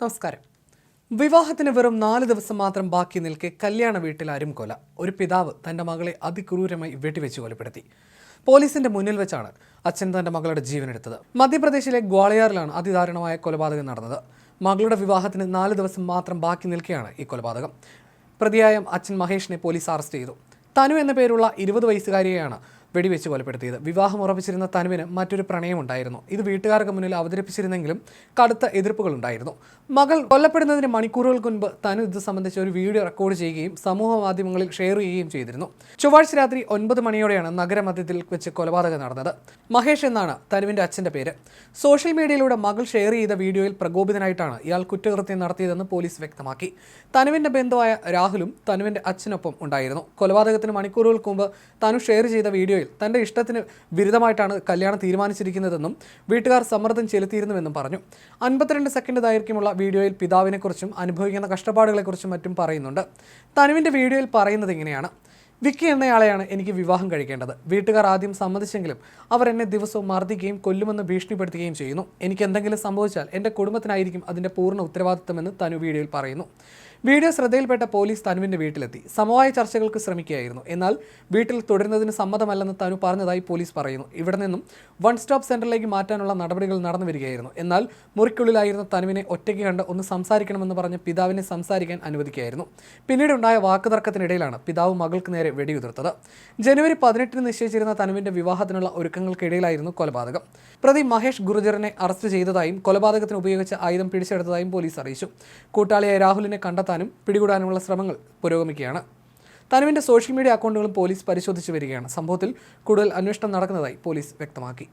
നമസ്കാരം. വിവാഹത്തിന് വെറും നാല് ദിവസം മാത്രം ബാക്കി നിൽക്കെ കല്യാണ വീട്ടിൽ ആരും കൊല. ഒരു പിതാവ് തന്റെ മകളെ അതിക്രൂരമായി വെടിവെച്ച് കൊലപ്പെടുത്തി. പോലീസിന്റെ മുന്നിൽ വെച്ചാണ് അച്ഛൻ തന്റെ മകളുടെ ജീവനെടുത്തത് മധ്യപ്രദേശിലെ ഗ്വാളിയാറിലാണ് അതിദാരുണമായ കൊലപാതകം നടന്നത്. മകളുടെ വിവാഹത്തിന് നാല് ദിവസം മാത്രം ബാക്കി നിൽക്കെയാണ് ഈ കൊലപാതകം. പ്രതിയായ അച്ഛൻ മഹേഷിനെ പോലീസ് അറസ്റ്റ് ചെയ്തു. തനു എന്ന പേരുള്ള ഇരുപത് വയസ്സുകാരിയെയാണ് വെടിവെച്ച് കൊലപ്പെടുത്തിയത്. വിവാഹം ഉറപ്പിച്ചിരുന്ന തനുവിന് മറ്റൊരു പ്രണയമുണ്ടായിരുന്നു. ഇത് വീട്ടുകാർക്ക് മുന്നിൽ അവതരിപ്പിച്ചിരുന്നെങ്കിലും കടുത്ത എതിർപ്പുകളുണ്ടായിരുന്നു. മകൾ കൊല്ലപ്പെടുന്നതിന് മണിക്കൂറുകൾക്ക് മുൻപ് തനു ഇത് സംബന്ധിച്ച് ഒരു വീഡിയോ റെക്കോർഡ് ചെയ്യുകയും സമൂഹ മാധ്യമങ്ങളിൽ ഷെയർ ചെയ്യുകയും ചെയ്തിരുന്നു. ചൊവ്വാഴ്ച രാത്രി ഒൻപത് മണിയോടെയാണ് നഗരമധ്യത്തിൽ വെച്ച് കൊലപാതകം നടന്നത്. മഹേഷ് എന്നാണ് തനുവിന്റെ അച്ഛന്റെ പേര്. സോഷ്യൽ മീഡിയയിലൂടെ മകൾ ഷെയർ ചെയ്ത വീഡിയോയിൽ പ്രകോപിതനായിട്ടാണ് ഇയാൾ കുറ്റകൃത്യം നടത്തിയതെന്ന് പോലീസ് വ്യക്തമാക്കി. തനുവിന്റെ ബന്ധുവായ രാഹുലും തനുവിന്റെ അച്ഛനൊപ്പം ഉണ്ടായിരുന്നു. കൊലപാതകത്തിന് മണിക്കൂറുകൾക്ക് മുമ്പ് തനു ഷെയർ ചെയ്ത വീഡിയോയിൽ തന്റെ ഇഷ്ടത്തിന് വിരുദ്ധമായിട്ടാണ് കല്യാണം തീരുമാനിച്ചിരിക്കുന്നതെന്നും വീട്ടുകാർ സമ്മർദ്ദം ചെലുത്തിയിരുന്നുവെന്നും പറഞ്ഞു. അൻപത്തിരണ്ട് സെക്കൻഡ് ദൈർഘ്യമുള്ള വീഡിയോയിൽ പിതാവിനെക്കുറിച്ചും അനുഭവിക്കുന്ന കഷ്ടപ്പാടുകളെക്കുറിച്ചും മറ്റും പറയുന്നുണ്ട്. തനുവിന്റെ വീഡിയോയിൽ പറയുന്നത് ഇങ്ങനെയാണ്. വിക്കി എന്നയാളെയാണ് എനിക്ക് വിവാഹം കഴിക്കേണ്ടത്. വീട്ടുകാർ ആദ്യം സമ്മതിച്ചെങ്കിലും അവർ എന്നെ ദിവസവും മർദ്ദിക്കുകയും കൊല്ലുമെന്ന് ഭീഷണിപ്പെടുത്തുകയും ചെയ്യുന്നു. എനിക്ക് എന്തെങ്കിലും സംഭവിച്ചാൽ എന്റെ കുടുംബത്തിനായിരിക്കും അതിന്റെ പൂർണ ഉത്തരവാദിത്തമെന്ന് തനു വീഡിയോയിൽ പറയുന്നു. വീഡിയോ ശ്രദ്ധയിൽപ്പെട്ട പോലീസ് തനുവിന്റെ വീട്ടിലെത്തി. സമവായ ചർച്ചകൾക്ക് ശ്രമിക്കുകയായിരുന്നു. എന്നാൽ വീട്ടിൽ തുടരുന്നതിന് സമ്മതമല്ലെന്ന് തനു പറഞ്ഞതായി പോലീസ് പറയുന്നു. ഇവിടെ നിന്നും വൺ സ്റ്റോപ്പ് സെന്ററിലേക്ക് മാറ്റാനുള്ള നടപടികൾ നടന്നു വരികയായിരുന്നു. എന്നാൽ മുറിക്കുള്ളിലായിരുന്ന തനുവിനെ ഒറ്റയ്ക്ക് കണ്ട് ഒന്ന് സംസാരിക്കണമെന്ന് പറഞ്ഞ് പിതാവിനെ സംസാരിക്കാൻ അനുവദിക്കുകയായിരുന്നു. പിന്നീടുണ്ടായ വാക്കുതർക്കത്തിനിടയിലാണ് പിതാവ് മകൾക്ക് നേരെ വെടിയുതിർത്തത്. ജനുവരി പതിനെട്ടിന് നിശ്ചയിച്ചിരുന്ന തനുവിന്റെ വിവാഹത്തിനുള്ള ഒരുക്കങ്ങൾക്കിടയിലായിരുന്നു കൊലപാതകം. പ്രതി മഹേഷ് ഗുരുജറിനെ അറസ്റ്റ് ചെയ്തതായും കൊലപാതകത്തിന് ഉപയോഗിച്ച ആയുധം പിടിച്ചെടുത്തതായും പോലീസ് അറിയിച്ചു. കൂട്ടാളിയായ രാഹുലിനെ കണ്ടെത്താനും പിടികൂടാനുമുള്ള ശ്രമങ്ങൾ പുരോഗമിക്കുകയാണ്. തനുവിന്റെ സോഷ്യൽ മീഡിയ അക്കൗണ്ടുകളും പോലീസ് പരിശോധിച്ചു വരികയാണ്. സംഭവത്തിൽ കൂടുതൽ അന്വേഷണം നടക്കുന്നതായി പോലീസ് വ്യക്തമാക്കി.